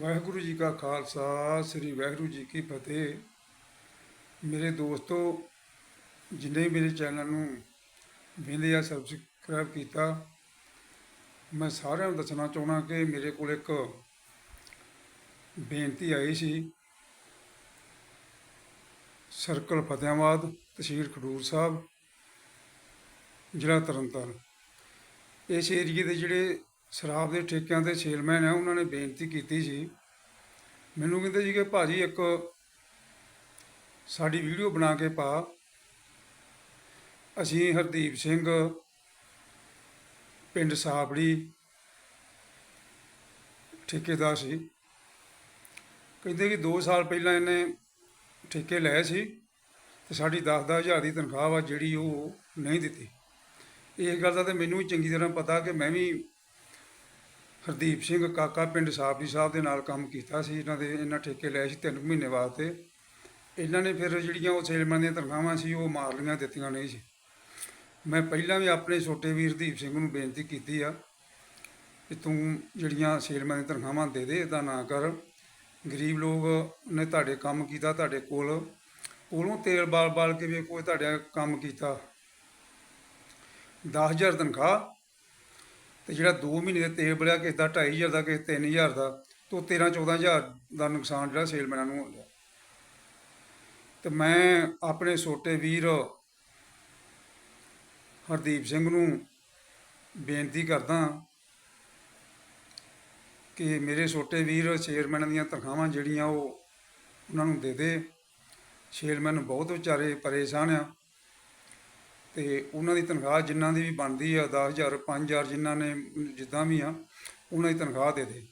ਵਾਹਿਗੁਰੂ ਜੀ ਕਾ ਖਾਲਸਾ, ਸ੍ਰੀ ਵਾਹਿਗੁਰੂ ਜੀ ਕੀ ਫਤਿਹ। ਮੇਰੇ ਦੋਸਤੋ, ਜਿੰਨੇ ਮੇਰੇ ਚੈਨਲ ਨੂੰ ਵੇਖਦੇ ਆ, ਸਬਸਕ੍ਰਾਈਬ ਕੀਤਾ, ਮੈਂ ਸਾਰਿਆਂ ਨੂੰ ਦੱਸਣਾ ਚਾਹਣਾ ਕਿ ਮੇਰੇ ਕੋਲ ਇੱਕ ਬੇਨਤੀ ਆਈ ਸੀ। ਸਰਕਲ ਫਤਿਆਬਾਦ, ਤਹਿਸੀਲ ਖਡੂਰ ਸਾਹਿਬ, ਜ਼ਿਲ੍ਹਾ ਤਰਨਤਾਰਨ। ਇਸ ਏਰੀਏ ਦੇ ਜਿਹੜੇ ਸ਼ਰਾਬ ਦੇ ਠੇਕਿਆਂ ਦੇ ਸੇਲਮੈਨ ਹੈ ਉਹਨਾਂ ਨੇ ਬੇਨਤੀ ਕੀਤੀ ਸੀ। ਮੈਨੂੰ ਕਹਿੰਦੇ ਜੀ ਕਿ ਭਾਜੀ ਇੱਕ ਸਾਡੀ ਵੀਡੀਓ ਬਣਾ ਕੇ ਪਾ। ਅਸੀਂ ਹਰਦੀਪ ਸਿੰਘ, ਪਿੰਡ ਸਾਬੜੀ, ਠੇਕੇਦਾਰ ਸੀ। ਕਹਿੰਦੇ ਕਿ 2 ਸਾਲ ਪਹਿਲਾਂ ਇਹਨੇ ਠੇਕੇ ਲਏ ਸੀ ਤੇ ਸਾਡੀ 10 ਹਜ਼ਾਰ ਦੀ ਤਨਖਾਹ ਵਾ ਜਿਹੜੀ ਉਹ ਨਹੀਂ ਦਿੱਤੀ। ਇਸ ਗੱਲ ਦਾ ਤੇ ਮੈਨੂੰ ਵੀ ਚੰਗੀ ਤਰ੍ਹਾਂ ਪਤਾ ਕਿ ਮੈਂ ਵੀ ਹਰਦੀਪ ਸਿੰਘ ਕਾਕਾ ਪਿੰਡ ਸਾਬਰੀ ਸਾਹਿਬ ਦੇ ਨਾਲ ਕੰਮ ਕੀਤਾ ਸੀ। ਇਹਨਾਂ ਦੇ ਇਹਨਾਂ ਠੇਕੇ ਲਏ ਸੀ 3 ਮਹੀਨੇ ਵਾਸਤੇ ਇਹਨਾਂ ਨੇ ਫਿਰ ਜਿਹੜੀਆਂ ਉਹ ਸੇਲਮੈਨ ਦੀਆਂ ਤਨਖਾਹਾਂ ਸੀ, ਉਹ ਮਾਰ ਲਈਆਂ ਦਿੱਤੀਆਂ ਨਹੀਂ ਸੀ। ਮੈਂ ਪਹਿਲਾਂ ਵੀ ਆਪਣੇ ਛੋਟੇ ਵੀਰ ਹਰਦੀਪ ਸਿੰਘ ਨੂੰ ਬੇਨਤੀ ਕੀਤੀ ਆ ਕਿ ਤੂੰ ਜਿਹੜੀਆਂ ਸੇਲਮੈਨ ਦੀਆਂ ਤਨਖਾਹਾਂ ਦੇ ਦੇ ਇਦਾਂ ਨਾ ਕਰ। ਗਰੀਬ ਲੋਕ ਨੇ ਤੁਹਾਡੇ ਕੰਮ ਕੀਤਾ, ਤੁਹਾਡੇ ਕੋਲ ਉਹਨੂੰ ਤੇਲ ਬਾਲ-ਬਾਲ ਕੇ ਵੀ ਕੋਈ ਤੁਹਾਡਾ ਕੰਮ ਕੀਤਾ। 10000 ਤਨਖਾਹ ਤੇ ਜਿਹੜਾ 2 ਮਹੀਨੇ ਦੇ ਤੇਲ ਬਲਿਆ ਕਿਸੇ ਦਾ 2500 ਦਾ, ਕਿਸੇ 3000 ਦਾ, ਤੋਂ 13 14000 ਦਾ ਨੁਕਸਾਨ ਜਿਹੜਾ ਸੇਲਮੈਨਾਂ ਨੂੰ ਹੋ ਗਿਆ ਤੇ ਮੈਂ ਆਪਣੇ ਛੋਟੇ ਵੀਰ ਹਰਦੀਪ ਸਿੰਘ ਨੂੰ ਬੇਨਤੀ ਕਰਦਾ ਕਿ ਮੇਰੇ ਛੋਟੇ ਵੀਰ ਸ਼ੇਰਮੈਨ ਦੀਆਂ ਤਨਖਾਹਾਂ ਜਿਹੜੀਆਂ ਉਹ ਉਹਨਾਂ ਨੂੰ ਦੇ ਦੇ। ਸ਼ੇਰਮੈਨ ਬਹੁਤ ਵਿਚਾਰੇ ਪਰੇਸ਼ਾਨ ਆ। ਤੇ ਉਹਨਾਂ ਦੀ ਤਨਖਾਹ ਜਿਨ੍ਹਾਂ ਦੀ ਵੀ ਬਣਦੀ ਆ 10000 5000 ਜਿਨ੍ਹਾਂ ਨੇ ਜਿੱਦਾਂ ਵੀ ਆ, ਉਹਨਾਂ ਦੀ ਤਨਖਾਹ ਦੇ ਦੇ।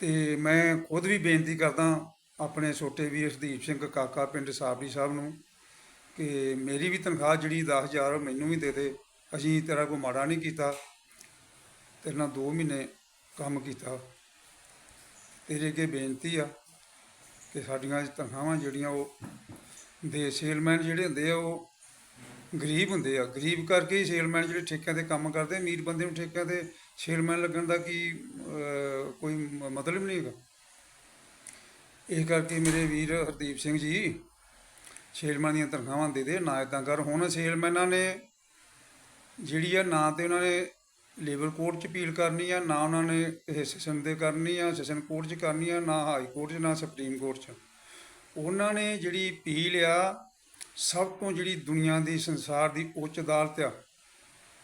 ਤੇ ਮੈਂ ਖੁਦ ਵੀ ਬੇਨਤੀ ਕਰਦਾ ਆਪਣੇ ਛੋਟੇ ਵੀਰ ਹਰਦੀਪ ਸਿੰਘ ਕਾਕਾ ਪਿੰਡ ਸਾਬਰੀ ਸਾਹਿਬ ਨੂੰ ਕਿ ਮੇਰੀ ਵੀ ਤਨਖਾਹ ਜਿਹੜੀ 10000 ਮੈਨੂੰ ਵੀ ਦੇ ਦੇ। ਅਸੀਂ ਤੇਰਾ ਕੋਈ ਮਾੜਾ ਨਹੀਂ ਕੀਤਾ, ਤੇਰੇ ਨਾਲ 2 ਮਹੀਨੇ ਕੰਮ ਕੀਤਾ। ਤੇਰੇ ਅੱਗੇ ਬੇਨਤੀ ਆ ਕਿ ਸਾਡੀਆਂ ਤਨਖਾਹਾਂ ਜਿਹੜੀਆਂ ਉਹ ਦੇ ਸੇਲਮੈਨ ਜਿਹੜੇ ਹੁੰਦੇ ਆ, ਉਹ ਗਰੀਬ ਹੁੰਦੇ ਆ। ਗਰੀਬ ਕਰਕੇ ਹੀ ਸੇਲਮੈਨ ਜਿਹੜੇ ਠੇਕਿਆਂ ਤੇ ਕੰਮ ਕਰਦੇ, ਅਮੀਰ ਬੰਦੇ ਨੂੰ ਠੇਕਿਆਂ ਤੇ ਸੇਲਮੈਨ ਲੱਗਣ ਦਾ ਕੀ ਕੋਈ ਮਤਲਬ ਨਹੀਂ ਹੈਗਾ। ਇਹ ਕਰਕੇ ਮੇਰੇ ਵੀਰ ਹਰਦੀਪ ਸਿੰਘ ਜੀ, ਸੇਲਮੈਨ ਦੀਆਂ ਤਨਖਾਹਾਂ ਦੇ ਦੇ, ਨਾ ਇਦਾਂ ਕਰ। ਹੁਣ ਸੇਲਮੈਨਾਂ ਨੇ ਜਿਹੜੀ ਆ, ਨਾ ਤੇ ਉਹਨਾਂ ਨੇ ਲੇਬਰ ਕੋਰਟ 'ਚ ਅਪੀਲ ਕਰਨੀ ਆ, ਨਾ ਉਹਨਾਂ ਨੇ ਇਹ ਸੈਸ਼ਨ ਦੇ ਕਰਨੀ ਆ, ਸੈਸ਼ਨ ਕੋਰਟ 'ਚ ਕਰਨੀ ਆ, ਨਾ ਹਾਈ ਕੋਰਟ 'ਚ, ਨਾ ਸੁਪਰੀਮ ਕੋਰਟ 'ਚ। ਉਹਨਾਂ ਨੇ ਜਿਹੜੀ ਅਪੀਲ ਆ ਸਭ ਤੋਂ ਜਿਹੜੀ ਦੁਨੀਆ ਦੀ ਸੰਸਾਰ ਦੀ ਉੱਚ ਅਦਾਲਤ ਆ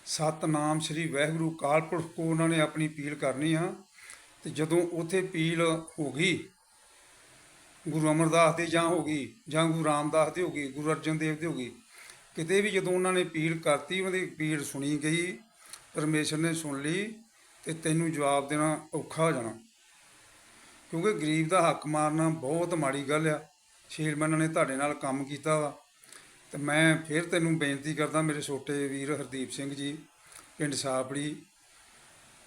ਸਤਨਾਮ ਸ੍ਰੀ ਵਾਹਿਗੁਰੂ ਅਕਾਲ ਪੁਰਖ ਕੋ ਉਹਨਾਂ ਨੇ ਆਪਣੀ ਅਪੀਲ ਕਰਨੀ ਆ। ਤੇ ਜਦੋਂ ਉਥੇ ਅਪੀਲ ਹੋ ਗਈ, ਗੁਰੂ ਅਮਰਦਾਸ ਦੀ ਜਾਂ ਹੋ ਗਈ, ਜਾਂ ਗੁਰੂ ਰਾਮਦਾਸ ਦੀ ਹੋ ਗਈ, ਗੁਰੂ ਅਰਜਨ ਦੇਵ ਦੀ ਹੋ ਗਈ, ਕਿਤੇ ਵੀ ਜਦੋਂ ਉਹਨਾਂ ਨੇ ਅਪੀਲ ਕਰਤੀ ਉਹਨਾਂ ਦੀ ਅਪੀਲ ਸੁਣੀ ਗਈ, ਪਰਮੇਸ਼ਰ ਨੇ ਸੁਣ ਲਈ ਤੇ ਤੈਨੂੰ ਜਵਾਬ ਦੇਣਾ ਔਖਾ ਹੋ ਜਾਣਾ। ਕਿਉਂਕਿ ਗਰੀਬ ਦਾ ਹੱਕ ਮਾਰਨਾ ਬਹੁਤ ਮਾੜੀ ਗੱਲ ਆ। ਸ਼ੇਰਮੈਨਾਂ ਨੇ ਤੁਹਾਡੇ ਨਾਲ ਕੰਮ ਕੀਤਾ ਵਾ। ਤੇ ਮੈਂ ਫਿਰ ਤੈਨੂੰ ਬੇਨਤੀ ਕਰਦਾ ਮੇਰੇ ਛੋਟੇ ਵੀਰ ਹਰਦੀਪ ਸਿੰਘ ਜੀ, ਪਿੰਡ ਸਾਪੜੀ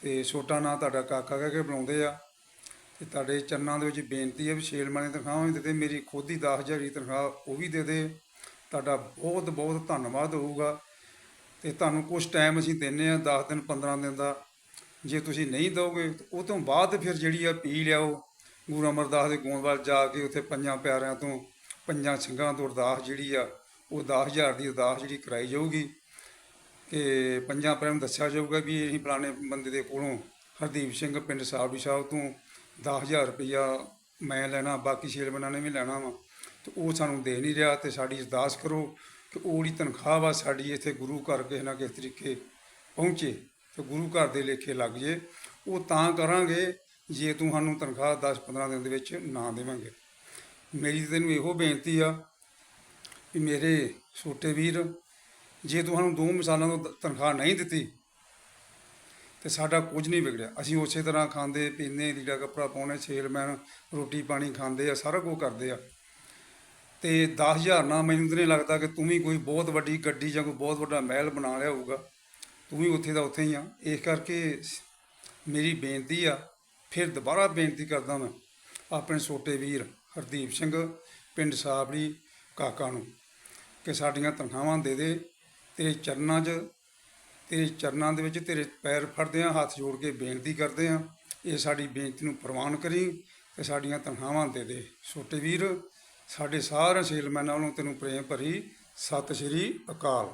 ਤੇ ਛੋਟਾ ਨਾਂ ਤੁਹਾਡਾ ਕਾਕਾ ਕਹਿ ਕੇ ਬੁਲਾਉਂਦੇ ਆ। ਤੇ ਤੁਹਾਡੇ ਚੰਨਾਂ ਦੇ ਵਿੱਚ ਬੇਨਤੀ ਹੈ ਵੀ ਸ਼ੇਰਮੈਨ ਦੀ ਤਨਖਾਹ ਵੀ ਦੇ ਦੇ, ਮੇਰੀ ਖੁਦ ਦੀ 10000 ਦੀ ਤਨਖਾਹ ਉਹ ਵੀ ਦੇ ਦੇ। ਤੁਹਾਡਾ ਬਹੁਤ ਬਹੁਤ ਧੰਨਵਾਦ ਹੋਊਗਾ। ਤੇ ਤੁਹਾਨੂੰ ਕੁਝ ਟਾਈਮ ਅਸੀਂ ਦਿੰਨੇ ਆ 10 ਦਿਨ 15 ਦਿਨ ਦਾ। ਜੇ ਤੁਸੀਂ ਨਹੀਂ ਦਿਓਗੇ, ਤਾਂ ਉਹ ਤੋਂ ਬਾਅਦ ਫਿਰ ਜਿਹੜੀ ਆ ਪੀ ਲਿਆਓ ਗੁਰੂ ਅਮਰਦਾਸ ਦੇ ਗੋਂਦਵਾਲ ਜਾ ਕੇ ਉੱਥੇ ਪੰਜਾਂ ਪਿਆਰਿਆਂ ਤੋਂ, ਪੰਜਾਂ ਸਿੰਘਾਂ ਤੋਂ ਅਰਦਾਸ ਜਿਹੜੀ ਆ, ਉਹ 10000 ਦੀ ਅਰਦਾਸ ਜਿਹੜੀ ਕਰਾਈ ਜਾਊਗੀ। ਕਿ ਪੰਜਾਂ ਪਿਆਰਿਆਂ ਨੂੰ ਦੱਸਿਆ ਜਾਊਗਾ ਵੀ ਅਸੀਂ ਫਲਾਣੇ ਬੰਦੇ ਦੇ ਕੋਲੋਂ ਹਰਦੀਪ ਸਿੰਘ ਪਿੰਡ ਸਾਬੜੀ ਸਾਹਿਬ ਤੋਂ 10000 ਰੁਪਇਆ ਮੈਂ ਲੈਣਾ, ਬਾਕੀ ਸ਼ੇਰਮਨਾਂ ਨੇ ਵੀ ਲੈਣਾ ਵਾ। ਤੇ ਉਹ ਸਾਨੂੰ ਦੇ ਨਹੀਂ ਰਿਹਾ ਤੇ ਸਾਡੀ ਅਰਦਾਸ ਕਰੋ ਕਿ ਉਹ ਜਿਹੜੀ ਤਨਖਾਹ ਵਾ ਸਾਡੀ ਇੱਥੇ ਗੁਰੂ ਘਰ ਕਿਸੇ ਨਾ ਕਿਸੇ ਤਰੀਕੇ ਪਹੁੰਚੇ ਤੇ ਗੁਰੂ ਘਰ ਦੇ ਲੇਖੇ ਲੱਗ ਜੇ। ਉਹ ਤਾਂ ਕਰਾਂਗੇ ਜੇ ਤੂੰ ਸਾਨੂੰ ਤਨਖਾਹ 10-15 ਦਿਨ ਦੇ ਵਿੱਚ ਨਾ ਦੇਵਾਂਗੇ। ਮੇਰੀ ਤੈਨੂੰ ਇਹੋ ਬੇਨਤੀ ਆ ਵੀ ਮੇਰੇ ਛੋਟੇ ਵੀਰ, ਜੇ ਤੂੰ ਸਾਨੂੰ ਦੋ ਮਿਸਾਲਾਂ ਤੋਂ ਤਨਖਾਹ ਨਹੀਂ ਦਿੱਤੀ, ਤੇ ਸਾਡਾ ਕੁਝ ਨਹੀਂ ਵਿਗੜਿਆ। ਅਸੀਂ ਉਸੇ ਤਰ੍ਹਾਂ ਖਾਂਦੇ, ਪੀਂਦੇ, ਲੀੜਾ ਕੱਪੜਾ ਪਾਉਣੇ ਸੇਲਮੈਨ ਰੋਟੀ ਪਾਣੀ ਖਾਂਦੇ ਆ, ਸਾਰਾ ਕੁਝ ਕਰਦੇ ਆ। ਤੇ 10000 ਨਾ ਮੈਨੂੰ ਤਾਂ ਨਹੀਂ ਲੱਗਦਾ ਕਿ ਤੂੰ ਵੀ ਕੋਈ ਬਹੁਤ ਵੱਡੀ ਗੱਡੀ ਜਾਂ ਕੋਈ ਬਹੁਤ ਵੱਡਾ ਮਹਿਲ ਬਣਾ ਲਿਆ ਹੋਊਗਾ। ਤੂੰ ਵੀ ਉੱਥੇ ਦਾ ਉੱਥੇ ਹੀ ਆ। ਇਸ ਕਰਕੇ ਮੇਰੀ ਬੇਨਤੀ ਆ ਫਿਰ ਦੁਬਾਰਾ ਬੇਨਤੀ ਕਰਦਾ ਮੈਂ ਆਪਣੇ ਛੋਟੇ ਵੀਰ ਹਰਦੀਪ ਸਿੰਘ, ਪਿੰਡ ਸਾਬੜੀ ਕਾਕਾ ਨੂੰ ਕਿ ਸਾਡੀਆਂ ਤਨਖਾਹਾਂ ਦੇ ਦੇ ਤੇਰੇ ਚਰਨਾਂ 'ਚ ਤੇਰੇ ਚਰਨਾਂ ਦੇ ਵਿੱਚ ਤੇਰੇ ਪੈਰ ਫੜਦੇ ਹਾਂ, ਹੱਥ ਜੋੜ ਕੇ ਬੇਨਤੀ ਕਰਦੇ ਹਾਂ। ਇਹ ਸਾਡੀ ਬੇਨਤੀ ਨੂੰ ਪ੍ਰਵਾਨ ਕਰੀ ਤੇ ਸਾਡੀਆਂ ਤਨਖਾਹਾਂ ਦੇ ਦੇ। ਛੋਟੇ ਵੀਰ, ਸਾਡੇ ਸਾਰੇ ਸੇਲਮੈਨਾਂ ਵੱਲੋਂ ਤੈਨੂੰ ਪ੍ਰੇਮ ਭਰੀ ਸਤਿ ਸ਼੍ਰੀ ਅਕਾਲ।